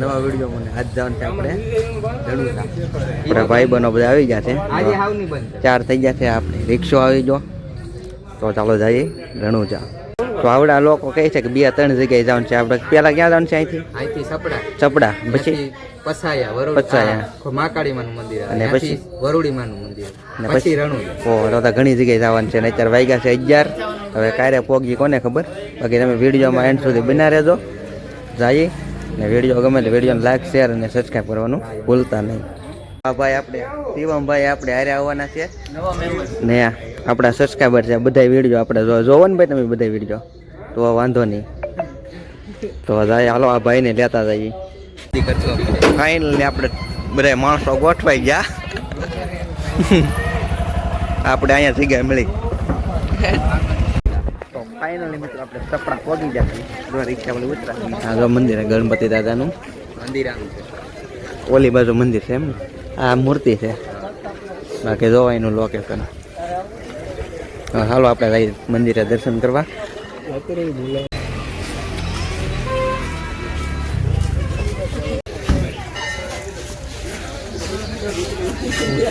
નવા વીડિયો મને આજ જવાનું છે આપણે આપણા ભાઈ બનો બધા આવી ગયા છે. ચાર થઈ ગયા છે આપણે. રિક્ષો આવી જો તો ચાલો જઈએ રણુજા. તો આવડા લોકો કહે છે કે બે ત્રણ જગ્યાએ જવાનું છે. આપણે પેલા ક્યાં જવાનું છે અહીંથી? અહીંથી સપડા. ચપડા પછી? પસાયા વરુડી. પસાયા. માનું મંદિર. અને પછી? વરુડી માનું મંદિર. અને પછી? રણુજા. ઓ તો ઘણી જગ્યાએ જવાનું છે. ને અત્યારે વાગ્યા છે અગિયાર. હવે ક્યારે પોગી કોને ખબર? બાકી તમે વિડીયોમાં એન્ડ સુધી બના રહેજો. જઈએ. ને વીડિયો ગમે તો વિડીયોને લાઈક શેર અને સબસ્ક્રાઈબ કરવાનું ભૂલતા નહીં. હા ભાઈ આપણે શિવમભાઈ આપણે હારે આવવાના છે. ને આપણા સબસ્ક્રાઈબર છે બધા વીડિયો આપણે જોવો ને ભાઈ તમે બધા વીડિયો તો વાંધો નહીં. તો જાય, હાલો, આ ભાઈને લેતા જઈએ. ફાઇનલી આપણે બધા માણસો ગોઠવાઈ ગયા. આપણે અહીંયા જગ્યા મળી. ફાઇનલી મિત્રો આપણે સપડા પહોંચી ગયા રિક્ષા વાળી ઉતરા હા મંદિર ગણપતિ દાદાનું. મંદિર છે. ઓલી બાજુ મંદિર છે એમ આ મૂર્તિ છે. બાકી જોવા એનું લોકેશન હાલો આપણે જઈએ મંદિરે દર્શન કરવા.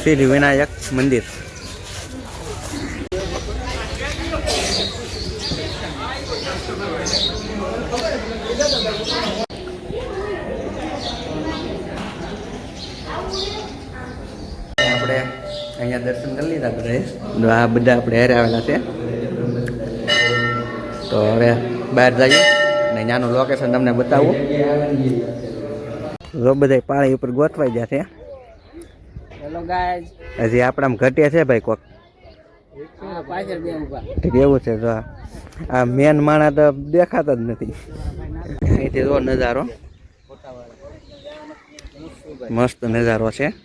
શ્રી વિનાયક મંદિર આપણે અહીંયા દર્શન કરી લીધા બધાએ તો આ બધા આપણે હારે આવેલા છે. તો હવે બહાર જઈએ ને ત્યાંનું લોકેશન તમને બતાવું. જો બધા પાણી ઉપર ગોઠવાઈ ગયા છે. હજી આપણા ઘટે છે ભાઈ કોક? એવું છે જો આ- આ મેન માણા તો દેખાતા જ નથી. અહીંથી જો નજારો. મસ્ત નજારો છે.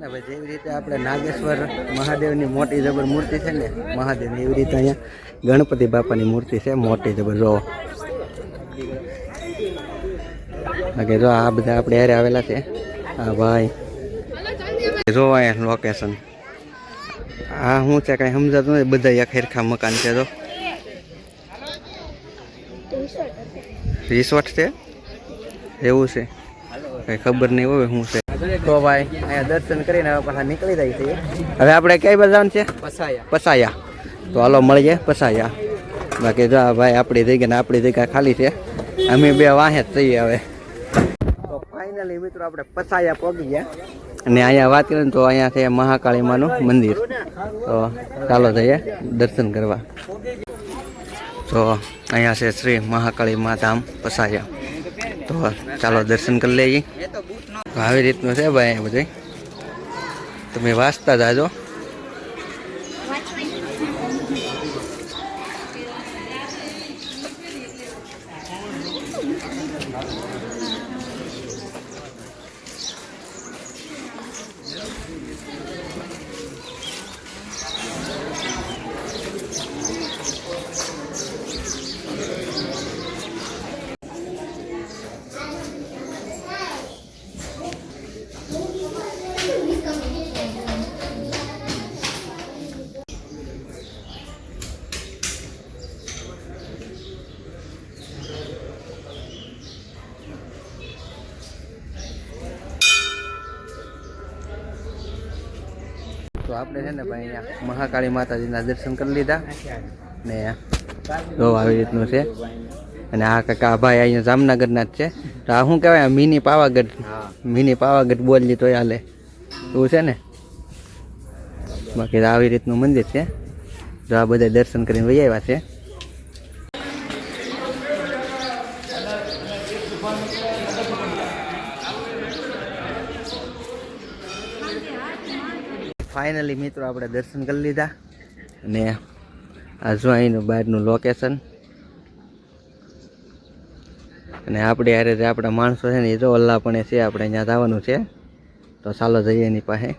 ને જેવી રીતે આપણે નાગેશ્વર મહાદેવની મોટી જબર મૂર્તિ છે ને મહાદેવની એવી રીતે અહીંયા ગણપતિ બાપાની મૂર્તિ છે, મોટી જબર, જો. બાકી જો આ બધા આપણે હારે આવેલા છે. હા ભાઈ. જો અહીંયા લોકેશન આ શું છે, કાંઈ સમજાતું નથી? બધા હેરખા મકાન છે, જો. રિસોર્ટ છે. એવું છે. કઈ ખબર નહીં હોય, શું છે. તો ભાઈ અહીંયા દર્શન કરીને હવે પાછા નીકળી જાય છે. હવે આપણે કઈ બાજુ છે? પસાયા પસાયા તો હાલો મળીએ પસાયા બાકી જો ભાઈ આપણી જગ્યા ને આપણી જગ્યા ખાલી છે. અમે બે વાહે જ થઈએ હવે. તો ફાઇનલી મિત્રો આપણે પસાયા પહોંચી ગયા. અને અહીંયા વાત કરીએ તો અહીંયા છે મહાકાળી માનું મંદિર. તો ચાલો જઈએ દર્શન કરવા. તો અહીંયા છે શ્રી મહાકાળી મા ધામ પસાયા તો ચાલો દર્શન કરી લઈએ. આવી રીતનું છે ભાઈ બધું તમે વાંચતા જાજો. આપણે છે ને ભાઈ અહીંયા મહાકાળી માતાજીના દર્શન કરી લીધા. ને જો આવી રીતનું છે. અને આ કાકા ભાઈ અહીંયા જામનગરના જ છે. તો આ શું કહેવાય? મિની પાવાગઢ. મિની પાવાગઢ બોલી તો હાલે. એવું છે ને? બાકી આવી રીતનું મંદિર છે. જો આ બધા દર્શન કરીને વહી આવ્યા છે. ફાઇનલી મિત્રો આપણે દર્શન કરી લીધા અને આ જો અહીંનું બહારનું લોકેશન અને આપણે હારે જે આપણા માણસો છે ને એ જો અલ્લા પણ છે આપણે ત્યાં જવાનું છે. તો ચાલો જઈએ એની પાસે.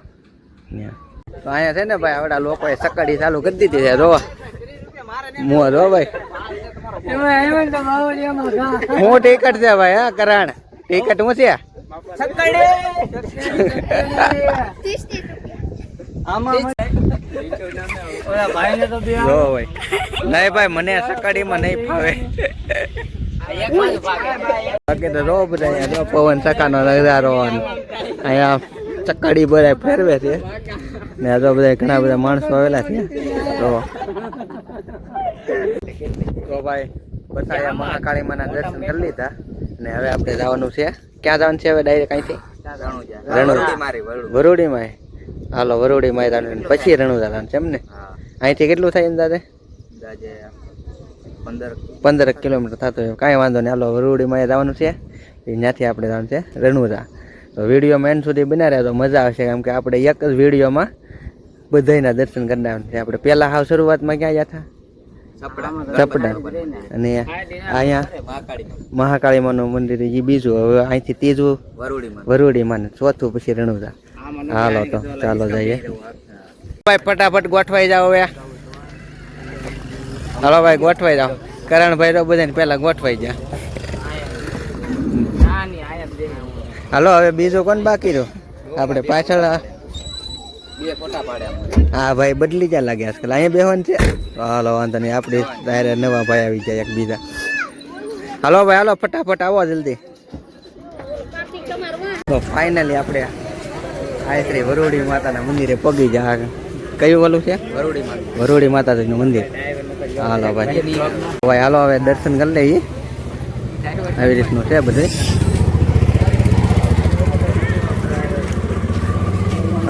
ત્યાં તો અહીંયા છે ને ભાઈ આપણા લોકોએ સકડી ચાલુ કરી દીધી છે જોવા. મોં જો ભાઈ. હું ટિકટ છે ભાઈ હા કરાણ. ટિકટ હું છે? નહીં ભાઈ મને સકાડીમાં નહીં ફાવે. બાકી તો રો બધા અહીંયા જો પવન ચકાનો નજારો અહીંયા ચક્કાડી બધા ફેરવે છે. ને આ તો બધા ઘણા બધા માણસો આવેલા છે. તો તો ભાઈ બધા મહાકાળી માના દર્શન કરી લીધા. ને હવે આપણે જવાનું છે. ક્યાં જવાનું છે હવે ડાયરેક્ટ અહીંથી? વરોડીમાં. હાલો વરોડીમાં જવાનું પછી રણુજા જવાનું છે એમ ને? અહીંથી કેટલું થાય અંદાજે? પંદર કિલોમીટર થતો હોય કાંઈ વાંધો નહીં. હાલો વરુડીમાં જવાનું છે. ત્યાંથી આપણે જવાનું છે રણુદા. તો વિડીયોમાં એન સુધી બના રહ્યા તો મજા આવશે કેમ કે આપણે એક જ વિડીયોમાં બધાયના દર્શન કરનાર છે. આપણે પહેલાં હાવ શરૂઆતમાં ક્યાં ગયા હતા? ચપડા અને અહીંયા મહાકાળીમાનું મંદિર એ બીજું હવે અહીંથી ત્રીજું વરુડીમાં વરુડીમાં ને ચોથું પછી રણુજા હાલો તો ચાલો જઈએ. ભાઈ ફટાફટ ગોઠવાઈ જાઓ હવે. હાલો ભાઈ ગોઠવાઈ જાઓ. કરણભાઈ તો બધાને પહેલાં ગોઠવાઈ જા હાલો હવે બીજું કોણ બાકી રહ્યું? આપણે પાછળ હા ભાઈ બદલી જ્યાં લાગે આજકાલ અહીંયા બેહવાનું છે? હાલો વાંધો નહીં. આપણે તારે નવા ભાઈ આવી જાય એક બીજા હાલો ભાઈ હાલો ફટાફટ આવો જલ્દી. તો ફાઇનલી આપણે આ શ્રી વરોડી માતાના મંદિરે પગી જા કયું ઓલું છે? વરુડીમાં વરોડી માતાજીનું મંદિર. હાલો ભાઈ. ભાઈ હાલો હવે દર્શન કરી લઈએ. આવી રીતનું છે બધે.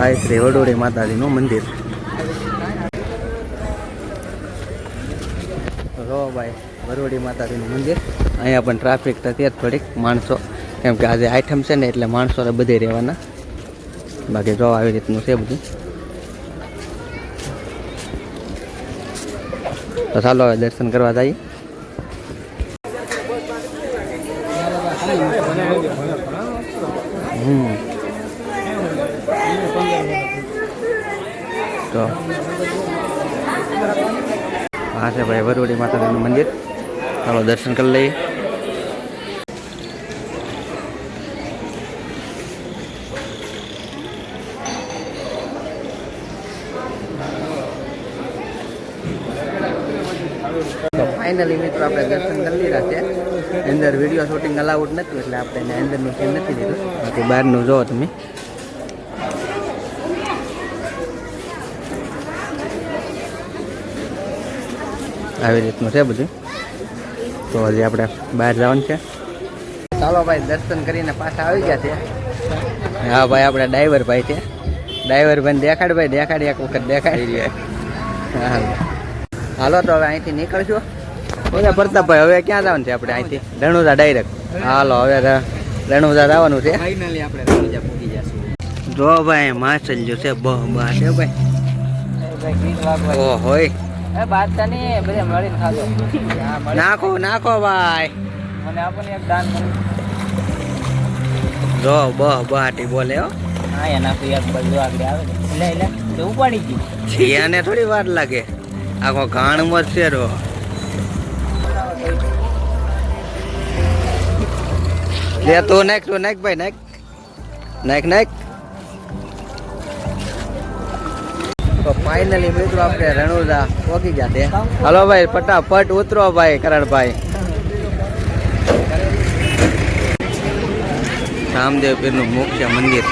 આયત્રી વરોડી માતાજીનું મંદિર. રો ભાઈ વરોડી માતાજીનું મંદિર. અહીંયા પણ ટ્રાફિક થતી જ થોડીક માણસો. કેમ કે આજે આઈટમ છે ને એટલે માણસો બધે રહેવાના. બાકી જો આવી રીતનું છે બધું. તો ચાલો હવે દર્શન કરવા જઈએ. તો. હા છે ભાઈ વરવડી માતાજીનું મંદિર. ચાલો દર્શન કરી લઈએ તો ફાઇનલી મિત્રો, આપણે દર્શન કરી લીધા છે. અંદર વીડિયો શૂટિંગ અલાઉડ નથી, એટલે આપણે એને અંદરનું સીન નથી લીધું. બાકી બહારનું જોવો તમે. આવી રીતનું છે બધું. તો હજી આપણે બહાર જવાનું છે. ચાલો ભાઈ, દર્શન કરીને પાછા આવી ગયા છે. હા ભાઈ, આપણે ડ્રાઈવર ભાઈ છે. ડ્રાઈવર ભાઈ દેખાડ ભાઈ, દેખાડ એક વખત, દેખાડી. હા. હાલો, તો હવે અહીંથી નીકળશું. ઓલા પ્રતાપભાઈ હવે ક્યાં જવાનું છે આપણે અહીંથી? રણુજા ડાયરેક્ટ હાલો હવે રણુજા જવાનું છે. ફાઇનલી આપણે રણુજા પૂકી જશું. જો ભાઈ માછલ જો છે બહ બા છે ભાઈ. ઓ હોય. એ બાદ નહીં બધા મળીને ખાજો. નાખો નાખો ભાઈ. મને આપણને એક દાન જો બહ બહાટી બોલે હો. હા એના કોઈ એક બાજુ આગળ આવે લે લે તે ઉપાડી ગઈ છિયાને થોડી વાર લાગે. આખો ઘાણ મરશે છે લે, તું નાખ તું નાખ ભાઈ, નાખ. નાખ નાખ. તો ફાઇનલી મિત્રો આપણે રણુદા પહોંચી ગયા છે. હલો ભાઈ, ફટાફટ ઉતરો ભાઈ, કરણભાઈ. રામદેવ પીરનું મુખ્ય મંદિર.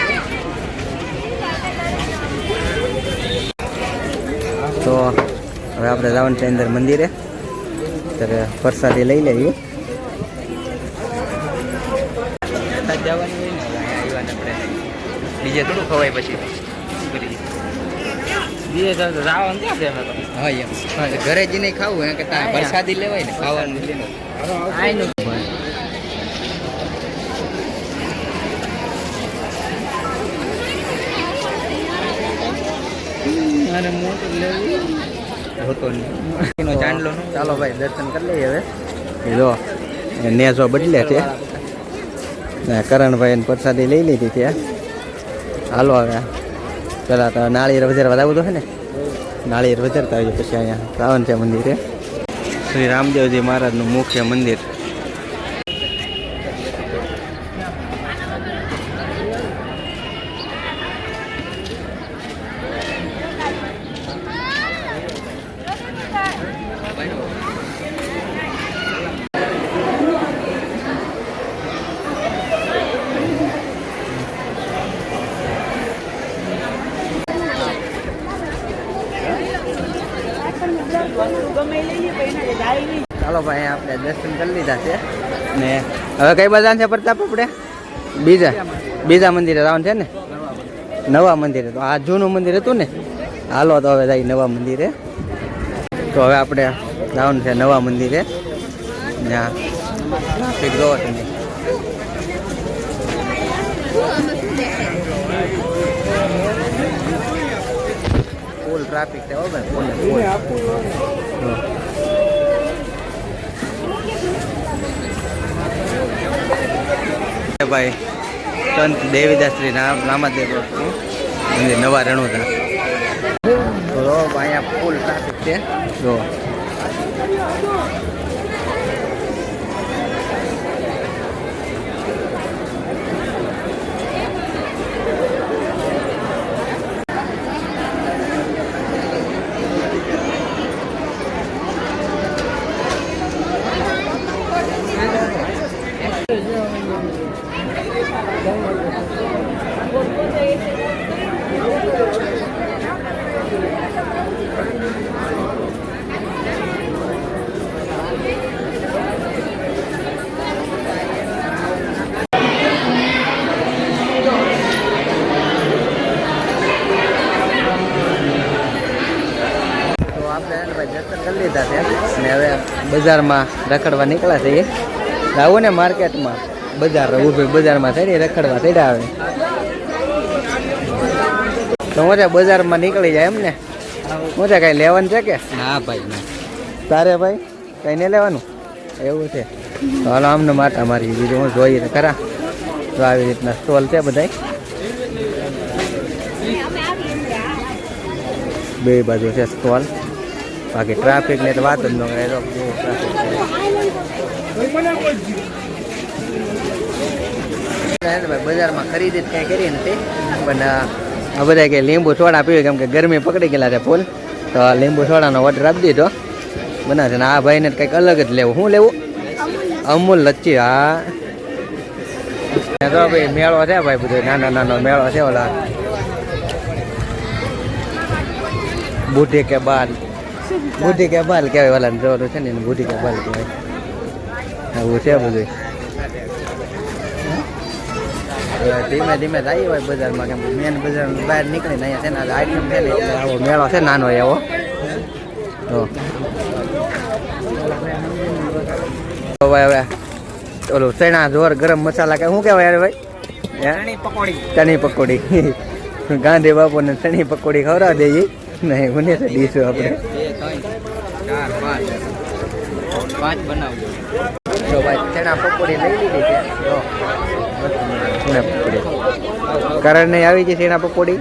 તો હવે આપણે જવાનું છે મંદિરે, ત્યારે પ્રસાદી લઈ લઈએ જવાની હોય ને હવે અહીંયા આવ્યા ને આપણે બીજે થોડું ખવાય પછી. બીજે તો જવાનું ક્યાં છે અમે તો? હા એમ. ઘરે જઈને ખાવું કે ત્યાં પ્રસાદી લેવાય ને ખાવાનું. આયનું. અને મોટું લેવું. હોતો નહીં. ચાંદલો ચાલો ભાઈ દર્શન કરી લઈએ હવે. એ જો નેસો બદલે છે. ને કરણભાઈ પ્રસાદી લઈ લીધી ત્યાં હાલો હવે. પેલા તો નાળિયેર બજાર આવું તો છે ને? નાળિયેર વધારતા આવીએ પછી અહીંયા રાવણ છે મંદિરે. શ્રી રામદેવજી મહારાજનું મુખ્ય મંદિર. ચાલો ભાઈ આપણે દર્શન કરી લીધા છે. ને હવે કઈ બધા છે પ્રતાપ આપણે? બીજા બીજા મંદિરે જવાનું છે ને? નવા મંદિરે તો. આ જૂનું મંદિર હતું ને? હાલો, તો હવે જાય નવા મંદિરે. તો હવે આપણે જવાનું છે નવા મંદિરે. ત્યાં ટ્રાફિક જોવો ફૂલ ટ્રાફિક છે હો ભાઈ ફૂલ ફૂલ ભાઈ સંત દેવીદાસ શ્રી રામ રામાદેવ મંદિર નવા રણોદા તો અહીંયા ફૂલ ટ્રાફિક છે. જો તો આપણે એને ભાઈ દર્શન કરી લીધા છે ને હવે બજારમાં રખડવા નીકળ્યા છીએ. આવું ને માર્કેટમાં. બજાર ઊભી બજારમાં થઈ રખડવા થઈ આવે. તો મોટા બજારમાં નીકળી જાય એમ ને? મોટા કઈ લેવાનું છે કે? ના ભાઈ તારે ભાઈ કઈ નહીં લેવાનું? એવું છે. ચાલો હાલો આમને માટા મારી બીજું હું જોઈએ તો ખરા. તો આવી રીતના સ્ટોલ છે બધાય. બે બાજુ છે સ્ટોલ. બાકી ટ્રાફિક ને તો વાત જ ન કરે તો બજારમાં ખરીદી જ કાંઈ કરી નથી પણ આ બધા કે લીંબુ સોડા પીવે કેમ કે ગરમી પકડી ગયેલા છે ફૂલ. તો આ લીંબુ સોડાનો ઓર્ડર આપી દીધો. બનાવે છે ને આ ભાઈને કંઈક અલગ જ લેવું. શું લેવું? અમૂલ લચ્છી હા. તો ભાઈ મેળો છે ભાઈ બધો નાનો નાનો મેળો છે ઓલા. બુઢી કે બાલ બુઢી કે બાલ કહેવાય ઓલા જોવાનું છે ને એને બુઢી કે બાલ કહેવાય. આવું છે બધું. ધીમે ધીમે જઈએ હોય બજારમાં કેમ મેન બજાર બહાર નીકળીને અહીંયા છે ને આઈટમ છે ને આવો મેળો છે નાનો એવો. તો. ભાઈ હવે ઓલું ચણા જોર ગરમ મસાલા કે શું કહેવાય યાર ભાઈ? હે? પકોડી. ચણી પકોડી. ગાંધી બાપુને ચણી પકોડી ખવડાવી દઈએ નહીં મને છે ડીશું આપણે. ચાર ભાઈ ચણા કારણ નહીં આવી ગઈ ચણા પકોડી?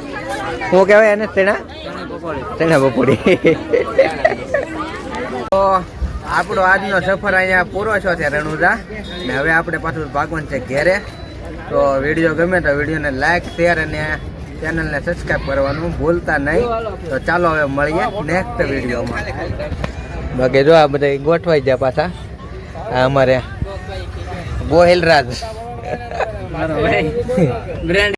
શું કહેવાય એને ચણા ચણા પકોડી. તો આપણો આજનો સફર અહીંયા પૂરો છો છે રણુજા. ને હવે આપણે પાછું ભાગવાનું છે ઘેરે. તો વીડિયો ગમે તો વિડીયોને લાઈક શેર અને ચેનલને સબસ્ક્રાઈબ કરવાનું ભૂલતા નહીં. તો ચાલો હવે મળીએ નેક્સ્ટ વિડીયોમાં બાકી જો આ બધા ગોઠવાઈ ગયા પાછા. આ અમારે ગોહિલરાજ.